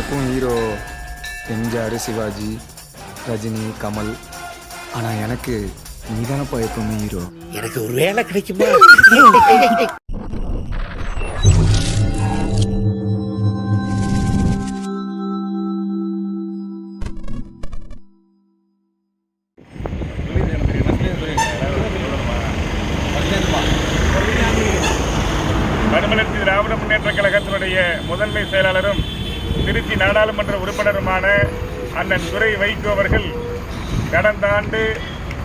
எல்லாருக்கும் ஹீரோ எம்ஜிஆர் சிவாஜி ரஜினி கமல். ஆனால் எனக்கு நீ தானப்பா எப்பவுமே ஹீரோ எனக்கு ஒரு வேலை கிடைக்குமா? திராவிட முன்னேற்ற கழகத்தினுடைய முதன்மை செயலாளரும் திருச்சி நாடாளுமன்ற உறுப்பினருமான அண்ணன் துரை வைகோ அவர்கள் கடந்த ஆண்டு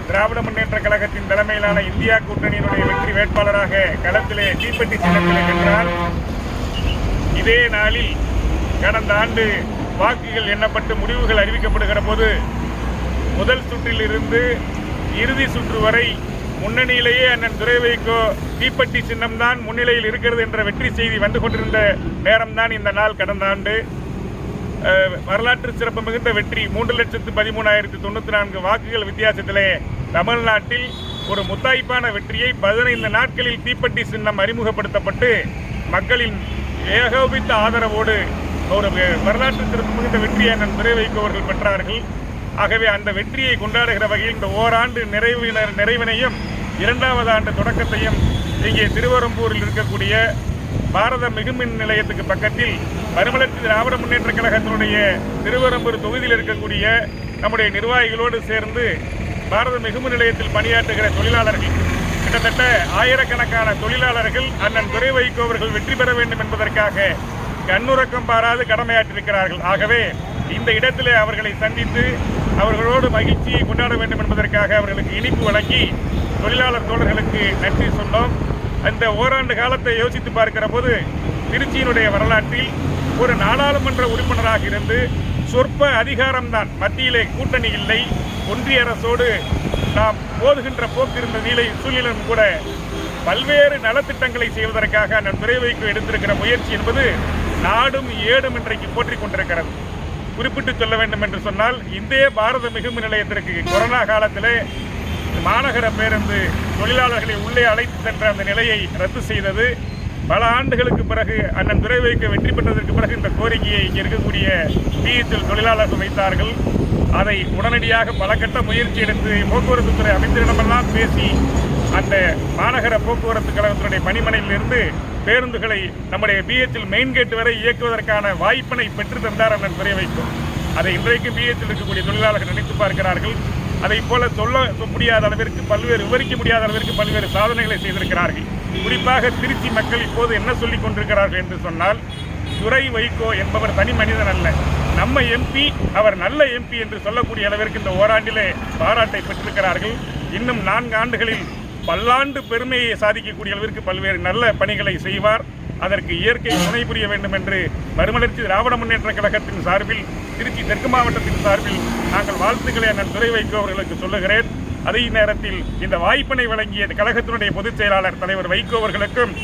திராவிட முன்னேற்ற கழகத்தின் தலைமையிலான இந்தியா கூட்டணியினுடைய வெற்றி வேட்பாளராக களத்திலே தீப்பெட்டி சின்னத்தில் நின்றார். இதே நாளில் கடந்த ஆண்டு வாக்குகள் எண்ணப்பட்டு முடிவுகள் அறிவிக்கப்படுகிற போது முதல் சுற்றில் இருந்து இறுதி சுற்று வரை முன்னணியிலேயே அண்ணன் துரை வைகோ தீப்பெட்டி சின்னம்தான் முன்னிலையில் இருக்கிறது என்ற வெற்றி செய்தி வந்து கொண்டிருந்த நேரம்தான் இந்த நாள் கடந்த ஆண்டு. வரலாற்று சிறப்பு மிகுந்த வெற்றி. மூன்று லட்சத்து பதிமூணாயிரத்தி தொண்ணூற்றி நான்கு வாக்குகள் வித்தியாசத்திலே தமிழ்நாட்டில் ஒரு முத்தாய்ப்பான வெற்றியை பதினைந்து நாட்களில் தீப்பெட்டி சின்னம் அறிமுகப்படுத்தப்பட்டு மக்களின் ஏகோபித்த ஆதரவோடு ஒரு வரலாற்று சிறப்பு மிகுந்த வெற்றியை நான் துரை வைக்கவர்கள் பெற்றார்கள். ஆகவே அந்த வெற்றியை கொண்டாடுகிற வகையில் இந்த ஓராண்டு நிறைவினர் நிறைவினையும் இரண்டாவது ஆண்டு தொடக்கத்தையும் இங்கே திருவரம்பூரில் இருக்கக்கூடிய பாரத மிகுமின் நிலையத்துக்கு பக்கத்தில் மறுமலர்ச்சி திராவிட முன்னேற்ற கழகத்தினுடைய திருவரம்பூர் தொகுதியில் இருக்கக்கூடிய நம்முடைய நிர்வாகிகளோடு சேர்ந்து பாரத மிகுமின் நிலையத்தில் பணியாற்றுகிற தொழிலாளர்கள் கிட்டத்தட்ட ஆயிரக்கணக்கான தொழிலாளர்கள் அண்ணன் துறை வைகோ அவர்கள் வெற்றி பெற வேண்டும் என்பதற்காக கண்ணுறக்கம் பாராது கடமையாற்றிருக்கிறார்கள் ஆகவே இந்த இடத்திலே அவர்களை சந்தித்து அவர்களோடு மகிழ்ச்சியை கொண்டாட வேண்டும் என்பதற்காக அவர்களுக்கு இனிப்பு வழங்கி தொழிலாளர் தோழர்களுக்கு நன்றி சொன்னோம். அந்த ஓராண்டு காலத்தை யோசித்து பார்க்கிற போது திருச்சியினுடைய வரலாற்றில் ஒரு நாடாளுமன்ற உறுப்பினராக இருந்து சொற்ப அதிகாரம்தான். மத்தியிலே கூட்டணி இல்லை. ஒன்றிய அரசோடு நாம் போதுகின்ற போக்கிருந்த நிலை சூழ்நிலும் கூட பல்வேறு நலத்திட்டங்களை செய்வதற்காக நான் துறை வைக்கு எடுத்திருக்கிற முயற்சி என்பது நாடும் ஏடும் இன்றைக்கு போற்றிக் கொண்டிருக்கிறது. குறிப்பிட்டு சொல்ல வேண்டும் என்று சொன்னால் இந்திய பாரத மிகுமி நிலையத்திற்கு கொரோனா காலத்திலே மாநகர பேருந்து தொழிலாளர்களை உள்ளே அழைத்து சென்ற அந்த நிலையை ரத்து செய்தது. பல ஆண்டுகளுக்கு பிறகு அண்ணன் துறைவைக்கு வைக்க வெற்றி பெற்றதற்கு பிறகு இந்த கோரிக்கையை இங்கே இருக்கக்கூடிய பிஎஸ்எல் தொழிலாளர்கள் வைத்தார்கள். அதை உடனடியாக பல கட்ட முயற்சி எடுத்து போக்குவரத்து துறை அமைச்சரிடமெல்லாம் பேசி அந்த மாநகர போக்குவரத்து கழகத்தினுடைய பணிமனையிலிருந்து பேருந்துகளை நம்முடைய பிஎச்சில் மெயின் கேட் வரை இயக்குவதற்கான வாய்ப்பினை பெற்று தந்தார் அண்ணன் துறை வைக்கும் அதை இன்றைக்கு பிஎச்சில் இருக்கக்கூடிய தொழிலாளர்கள் நினைத்து பார்க்கிறார்கள். அதை போல சொல்ல முடியாத அளவிற்கு பல்வேறு விவரிக்க முடியாத அளவிற்கு பல்வேறு சாதனைகளை செய்திருக்கிறார்கள். குறிப்பாக திருச்சி மக்கள் இப்போது என்ன சொல்லிக் கொண்டிருக்கிறார்கள் என்று சொன்னால் துரை வைகோ என்பவர் தனி மனிதன் அல்ல. நம்ம எம்பி அவர் நல்ல எம்பி என்று சொல்லக்கூடிய அளவிற்கு இந்த ஓராண்டிலே பாராட்டை பெற்றிருக்கிறார்கள். இன்னும் நான்கு ஆண்டுகளில் பல்லாண்டு பெருமையை சாதிக்கக்கூடிய அளவிற்கு பல்வேறு நல்ல பணிகளை செய்வார். அதற்கு இயற்கை துணை புரிய வேண்டும் என்று மறுமலர்ச்சி திராவிட முன்னேற்ற கழகத்தின் சார்பில் திருச்சி தெற்கு மாவட்டத்தின் சார்பில் நாங்கள் வாழ்த்துக்களை நான் துறை வைகோ அவர்களுக்கு சொல்லுகிறேன். அதே நேரத்தில் இந்த வாய்ப்பினை வழங்கிய கழகத்தினுடைய பொதுச் செயலாளர் தலைவர் வைகோ அவர்களுக்கும்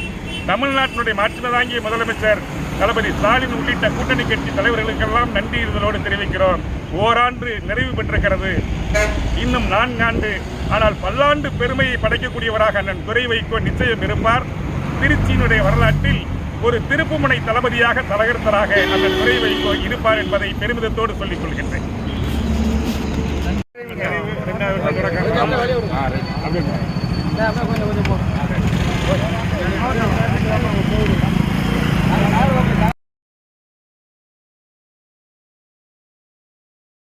தமிழ்நாட்டினுடைய மாற்றின தாங்கிய முதலமைச்சர் தளபதி ஸ்டாலின் உள்ளிட்ட கூட்டணி கட்சி தலைவர்களுக்கெல்லாம் நன்றி இதழோடு தெரிவிக்கிறோம். ஓராண்டு நிறைவு பெற்றிருக்கிறது. இன்னும் நான்காண்டு ஆனால் பல்லாண்டு பெருமையை படைக்கக்கூடியவராக அண்ணன் துறை வைகோ நிச்சயம் இருப்பார். திருச்சியினுடைய வரலாற்றில் ஒரு திருப்புமுனை தளபதியாக தலகர்த்தராக அண்ணன் துறை வைகோ இருப்பார் என்பதை பெருமிதத்தோடு சொல்லிக் கொள்கின்றேன் நிறைவு, இரண்டாவது தொடக்கம். அப்படியே.